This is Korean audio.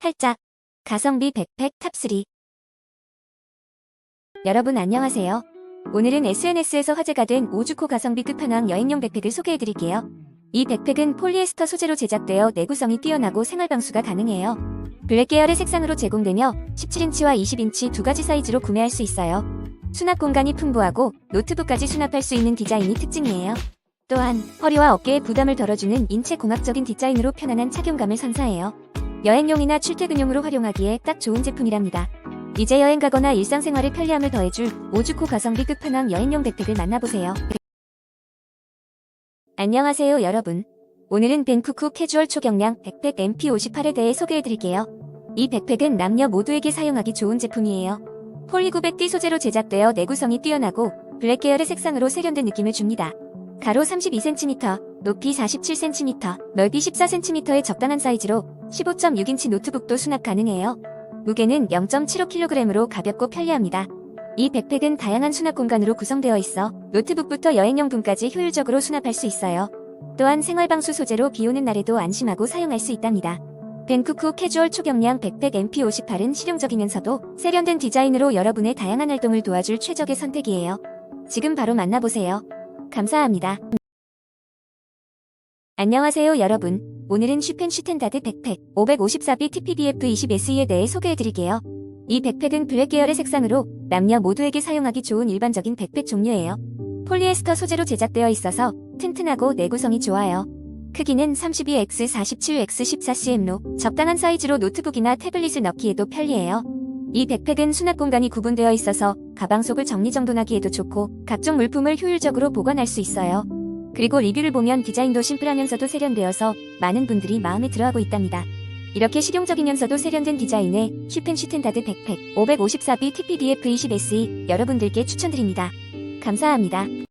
팔짝 가성비 백팩 탑3 여러분 안녕하세요. 오늘은 SNS에서 화제가 된 오주코 가성비 끝판왕 여행용 백팩을 소개해드릴게요. 이 백팩은 폴리에스터 소재로 제작되어 내구성이 뛰어나고 생활 방수가 가능해요. 블랙 계열의 색상으로 제공되며 17인치와 20인치 두 가지 사이즈로 구매할 수 있어요. 수납 공간이 풍부하고 노트북까지 수납할 수 있는 디자인이 특징이에요. 또한 허리와 어깨에 부담을 덜어주는 인체 공학적인 디자인으로 편안한 착용감을 선사해요. 여행용이나 출퇴근용으로 활용하기에 딱 좋은 제품이랍니다. 이제 여행 가거나 일상생활의 편리함을 더해줄 오주코 가성비 끝판왕 여행용 백팩을 만나보세요. 안녕하세요 여러분. 오늘은 벤쿠쿠 캐주얼 초경량 백팩 MP58에 대해 소개해드릴게요. 이 백팩은 남녀 모두에게 사용하기 좋은 제품이에요. 폴리구백 띠 소재로 제작되어 내구성이 뛰어나고 블랙 계열의 색상으로 세련된 느낌을 줍니다. 가로 32cm, 높이 47cm, 넓이 14cm의 적당한 사이즈로 15.6인치 노트북도 수납 가능해요. 무게는 0.75kg으로 가볍고 편리합니다. 이 백팩은 다양한 수납 공간으로 구성되어 있어 노트북부터 여행용품까지 효율적으로 수납할 수 있어요. 또한 생활방수 소재로 비 오는 날에도 안심하고 사용할 수 있답니다. 벤쿠쿠 캐주얼 초경량 백팩 MP58은 실용적이면서도 세련된 디자인으로 여러분의 다양한 활동을 도와줄 최적의 선택이에요. 지금 바로 만나보세요. 감사합니다. 안녕하세요 여러분. 오늘은 슈펜 슈텐다드 백팩 554B TPBF20SE에 대해 소개해드릴게요. 이 백팩은 블랙 계열의 색상으로 남녀 모두에게 사용하기 좋은 일반적인 백팩 종류예요. 폴리에스터 소재로 제작되어 있어서 튼튼하고 내구성이 좋아요. 크기는 32X47X14cm로 적당한 사이즈로 노트북이나 태블릿을 넣기에도 편리해요. 이 백팩은 수납 공간이 구분되어 있어서 가방 속을 정리정돈하기에도 좋고 각종 물품을 효율적으로 보관할 수 있어요. 그리고 리뷰를 보면 디자인도 심플하면서도 세련되어서 많은 분들이 마음에 들어하고 있답니다. 이렇게 실용적이면서도 세련된 디자인의 슈펜 슈텐다드 백팩 554B TPDF20SE 여러분들께 추천드립니다. 감사합니다.